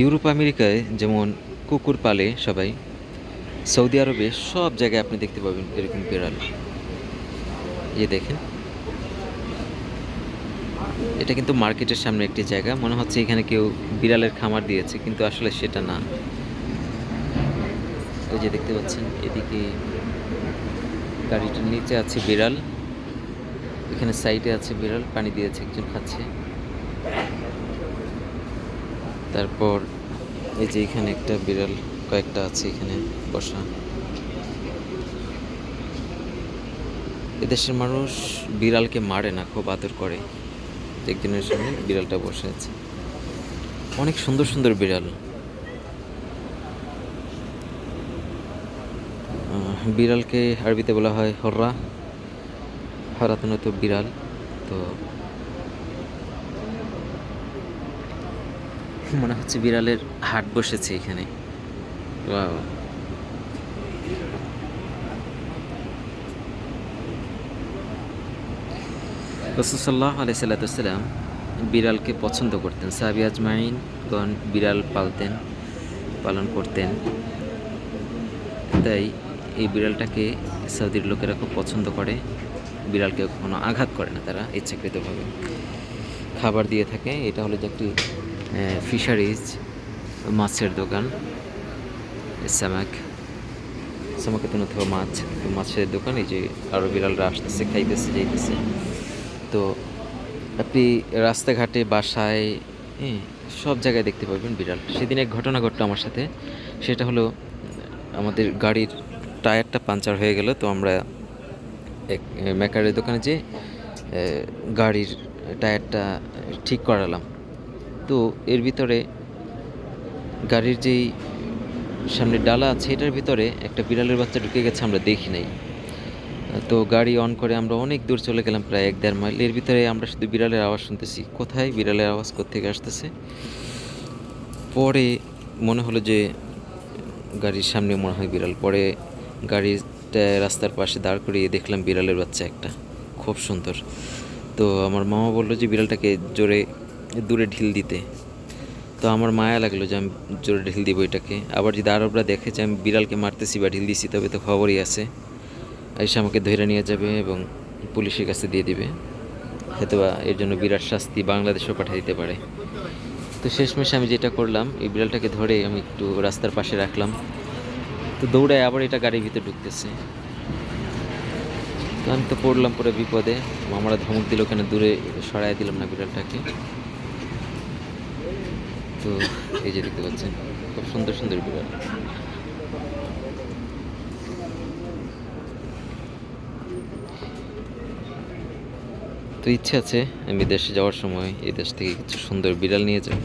Europe, আমেরিকায় যেমন কুকুর পালে সবাই, সৌদি আরবে সব জায়গায় আপনি দেখতে পাবেন এরকম বিড়াল। ইয়ে দেখেন। এটা কিন্তু মার্কেটের সামনে একটি জায়গা, মনে হচ্ছে এখানে কেউ বিড়ালের খামার দিয়েছে, কিন্তু আসলে সেটা না। ওই যে দেখতে পাচ্ছেন, এদিকে গাড়িটার নিচে আছে বিড়াল, এখানে সাইডে আছে বিড়াল, পানি দিয়েছে, একজন খাচ্ছে। তারপর এই যে এখানে একটা বিড়াল, কয়েকটা আছে এখানে বসা। এদেশের মানুষ বিড়ালকে মারে না, খুব আদর করে। একজনের সামনে বিড়ালটা বসে আছে। অনেক সুন্দর সুন্দর বিড়াল। বিড়ালকে আরবিতে বলা হয় হররা। হরাতন তো বিড়াল। তো মনে হচ্ছে বিড়ালের হাট বসেছে এখানে। Wow. রসুসাল্লাহ আলাই সাল্লাতাম বিড়ালকে পছন্দ করতেন। সাহাবি আজমাইন গণ বিড়াল পালতেন, পালন করতেন। তাই এই বিড়ালটাকে সৌদির লোকেরা খুব পছন্দ করে। বিড়ালকে কখনো আঘাত করে না তারা, ইচ্ছাকৃতভাবে। খাবার দিয়ে থাকে, এটা হলো যে একটি ফিশারিজ মাছের দোকান, সামাক। সামাকে তো অথবা মাছ, মাছের দোকান, এই যে আরও বিড়ালরা আসতেছে, খাইতেছে, যাইতেছে। তো আপনি রাস্তাঘাটে, বাসায় হ্যাঁ সব জায়গায় দেখতে পাবেন বিড়াল। সেদিন এক ঘটনা ঘটলো আমার সাথে। সেটা হলো, আমাদের গাড়ির টায়ারটা পাঞ্চার হয়ে গেল, তো আমরা এক মেকারের দোকানে যে গাড়ির টায়ারটা ঠিক করালাম। তো এর ভিতরে গাড়ির যেই সামনে ডালা আছে, এটার ভিতরে একটা বিড়ালের বাচ্চা ঢুকে গেছে, আমরা দেখি নাই। তো গাড়ি অন করে আমরা অনেক দূর চলে গেলাম, প্রায় এক দেড় মাইল। এর ভিতরে আমরা শুধু বিড়ালের আওয়াজ শুনতেছি। কোথায়? বিড়ালের আওয়াজ কোথেকে আসতেছে? পরে মনে হলো যে গাড়ির সামনে মনে হয় বিড়াল। পরে গাড়িটা রাস্তার পাশে দাঁড় করিয়ে দেখলাম বিড়ালের বাচ্চা একটা। খুব সুন্দর। তো আমার মামা বলল যে বিড়ালটাকে জোরে দূরে ঢিল দিতে। তো আমার মায়া লাগল যে আমি জোরে ঢিল দিব এটাকে। আবার যদি আরবরা দেখে যে আমি বিড়ালকে মারতেছি বা ঢিল দিছি, তবে তো খবরই আছে। এসে আমাকে ধরে নিয়ে যাবে এবং পুলিশের কাছে দিয়ে দিবে। হয়তো বা এর জন্য বিরাট শাস্তি বাংলাদেশেও পাঠিয়ে দিতে পারে। তো শেষমেশ আমি যেটা করলাম, এই বিড়ালটাকে ধরে আমি একটু রাস্তার পাশে রাখলাম। তো দৌড়ায় আবার এটা গাড়ির ভিতরে ঢুকতেছে। তো আমি তো পড়লাম পুরো বিপদে। আমরা ধমক দিল কেন দূরে সরাই দিলাম না বিড়ালটাকে। তো এই যে দেখতে পাচ্ছেন, খুব সুন্দর সুন্দর বিড়াল। তো ইচ্ছে আছে আমি দেশে যাওয়ার সময় এই দেশ থেকে কিছু সুন্দর বিড়াল নিয়ে যাব